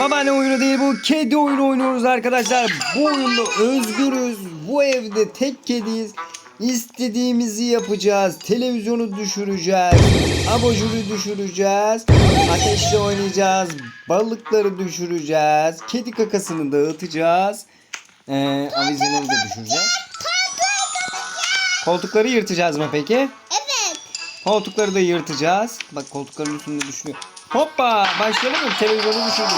Babaanne oyunu değil bu kedi oyunu oynuyoruz arkadaşlar. Bu oyunda özgürüz. Bu evde tek kediyiz. İstediğimizi yapacağız. Televizyonu düşüreceğiz. Abajuru düşüreceğiz. Ateşle oynayacağız. Balıkları düşüreceğiz. Kedi kakasını dağıtacağız. Ee, avizeleri de düşüreceğiz. Koltukları yırtacağız mı peki? Evet. Koltukları da yırtacağız. Bak koltukların üstünde düşüyor. Hoppa başlayalım mı? Televizyonu düşürdük.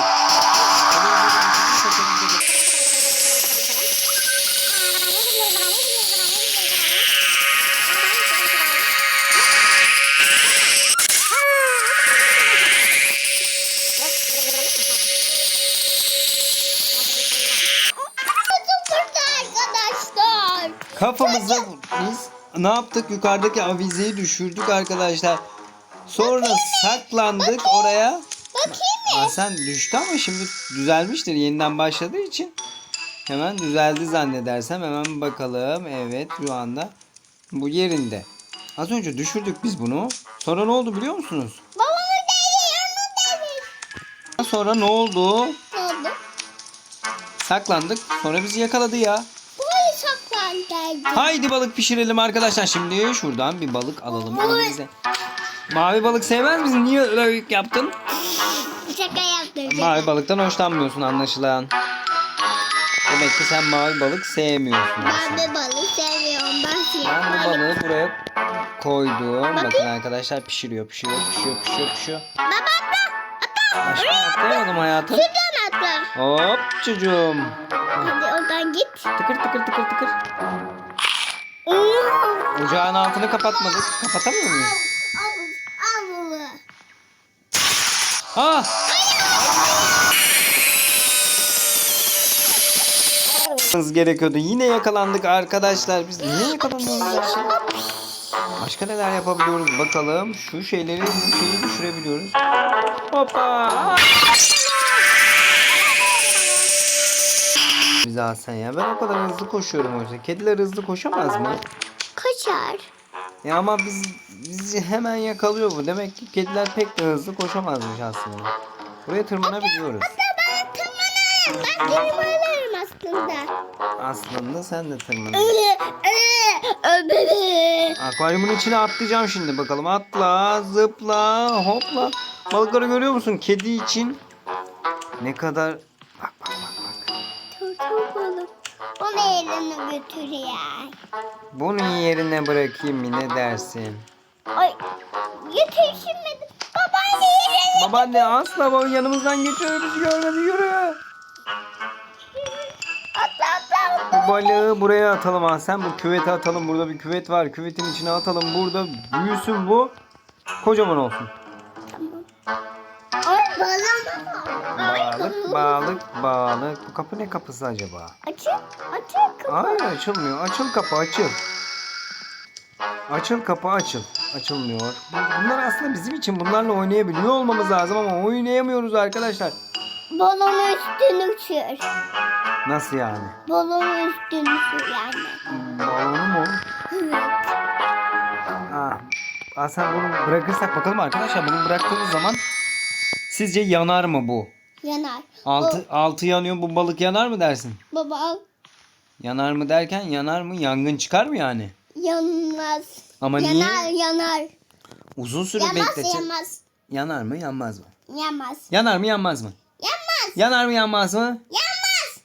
Kafamıza biz ne yaptık? Yukarıdaki avizeyi düşürdük arkadaşlar. Sonra saklandık oraya. Bakayım Aa, sen düştü ama şimdi düzelmiştir. Yeniden başladığı için. Hemen düzeldi zannedersem. Hemen bakalım. Evet şu anda bu yerinde. Az önce düşürdük biz bunu. Sonra ne oldu biliyor musunuz? Deli yanına demiş. Sonra ne oldu? Ne oldu? Saklandık. Sonra bizi yakaladı ya. Böyle saklandı. Haydi balık pişirelim arkadaşlar. Şimdi şuradan bir balık alalım elimize. Mavi balık sevmez misin? Niye öyle büyük yaptın? Şaka yaptım. Mavi balıktan hoşlanmıyorsun anlaşılan. Demek ki sen mavi balık sevmiyorsun. Ben de balık seviyorum. Ben Ben bu siyah balık. balığı buraya koydum. Bakın arkadaşlar pişiriyor, pişiriyor, pişiyor, pişiyor, pişiyor. Baba atla. Aşkım atlayamadım hayatım. Şuradan atla. Hop çocuğum. Hadi oradan git. Tıkır tıkır tıkır tıkır. Al. Ocağın altını kapatmadık. Kapatamıyor muyuz? Bunu. Ah! gerekiyordu. Yine yakalandık arkadaşlar. Biz niye yakalanıyoruz ya? Başka neler yapabiliyoruz bakalım. Şu şeyleri bu şeyi düşürebiliyoruz. Hoppa! Güzel sen ya. Ben o kadar hızlı koşuyorum oysa. Kediler hızlı koşamaz mı? Kaçar. Ya ama biz bizi hemen yakalıyor bu. Demek ki kediler pek de hızlı koşamazmış aslında. Buraya tırmanabiliyoruz. Ben tırmanırım. Ben tırmanırım aslında. Aslında sen de öyle, öyle. Akvaryumun içine atlayacağım şimdi bakalım. Atla, zıpla, hopla. Balıkları görüyor musun? Kedi için ne kadar... Bak bak bak Onu yerine götür ya. Bunu yerine bırakayım mı ne dersin? Ay yetişemedim. Babaanne yerine. Babaanne asla baba yanımızdan geçiyor bizi görmedi yürü. Atla atla. Bu balığı buraya atalım ha. Sen bu küvete atalım. Burada bir küvet var. Küvetin içine atalım. Burada büyüsün bu. Kocaman olsun. Balon. Ay Balık, balık, balık. Bu kapı ne kapısı acaba? Açık açık. Hayır açılmıyor. Açıl kapı açıl. Açıl kapı açıl. Açılmıyor. Bu- Bunlar aslında bizim için bunlarla oynayabiliyor olmamız lazım ama oynayamıyoruz arkadaşlar. Balonu üstünü uçur. Nasıl yani? Balonu üstünü uçur yani. Balonu mu? Evet. Ha. Aa, sen bunu bırakırsak bakalım arkadaşlar. Bunu bıraktığımız zaman sizce yanar mı bu? Yanar. Altı, altı yanıyor bu balık yanar mı dersin? O, baba al. Yanar mı derken yanar mı? Yangın çıkar mı yani? Yanmaz. Ama yanar niye? yanar. Uzun süre Yanmaz bekletecek. yanmaz. Yanar mı yanmaz mı? Yanmaz. Yanar mı yanmaz mı? Yanmaz. Yanar mı yanmaz mı? Yanmaz.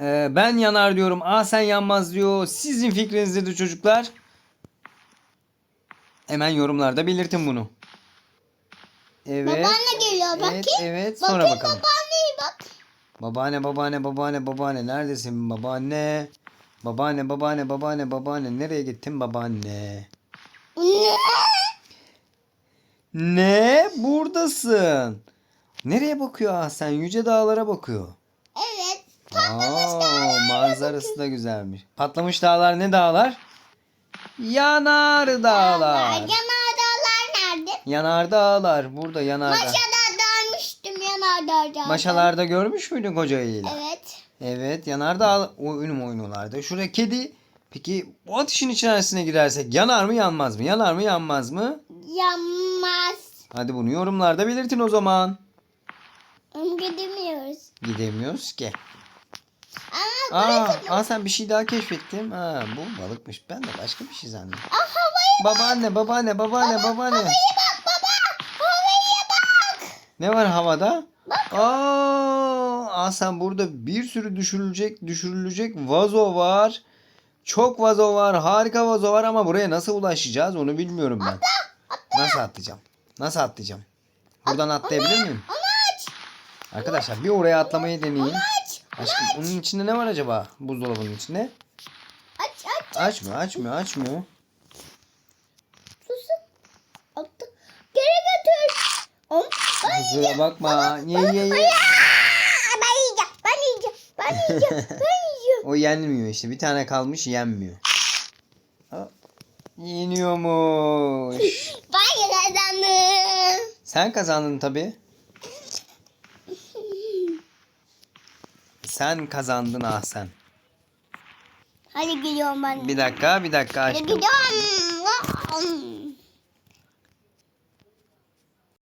Ee, ben yanar diyorum. Aa sen yanmaz diyor. Sizin fikriniz nedir çocuklar? Hemen yorumlarda belirtin bunu. Evet. Babaanne geliyor bakayım. Evet, evet. Sonra bakayım bakalım. babaanneye bak. Babaanne, babaanne, babaanne, babaanne. Neredesin babaanne? Babaanne, babaanne, babaanne, babaanne. Nereye gittin babaanne? Ne? Ne? Buradasın. Nereye bakıyor ah sen? Yüce dağlara bakıyor. Evet. Aa, manzarası da güzelmiş. Patlamış dağlar ne dağlar? Yanar dağlar. Yanardağlar nerede? Yanar dağlar. Burada yanardağ. Maşada dönmüştüm yanardağda. Maşalarda görmüş müydün koca? Evet. Evet yanardağ oyun oynuyorlardı. Şuraya kedi. Peki bu ateşin içerisine girersek yanar mı yanmaz mı? Yanar mı yanmaz mı? Yanmaz. Hadi bunu yorumlarda belirtin o zaman. Gidemiyoruz. Gidemiyoruz ki. Ama Aa, burası... aa sen bir şey daha keşfettim. Ha, bu balıkmış. Ben de başka bir şey zannettim. Aa, Babaanne, babaanne, babaanne, babaanne. baba. Bak. Ne var havada? Aa, aa sen burada bir sürü düşürülecek, düşürülecek vazo var. Çok vazo var. Harika vazo var ama buraya nasıl ulaşacağız onu bilmiyorum ben. Nasıl atlayacağım? Nasıl atlayacağım? Buradan atlayabilir miyim? Onu aç. Arkadaşlar bir oraya atlamayı deneyin. Aç. Aşkım onun içinde ne var acaba? Buzdolabının içinde. Aç aç. Açmıyor, açmıyor, açmıyor. Susun. Attı. Geri götür. Om. Kusura bakma. Ye ye ye. Ben yiyeceğim. Ben yiyeceğim. Ben yiyeceğim. Ben yiyeceğim. O yenmiyor işte. Bir tane kalmış yenmiyor. Aa, Yeniyormuş. Ben kazandım. Sen kazandın tabi. Sen kazandın ah sen. Hadi gidiyorum ben. Bir dakika bir dakika Hadi aşkım. gidiyorum.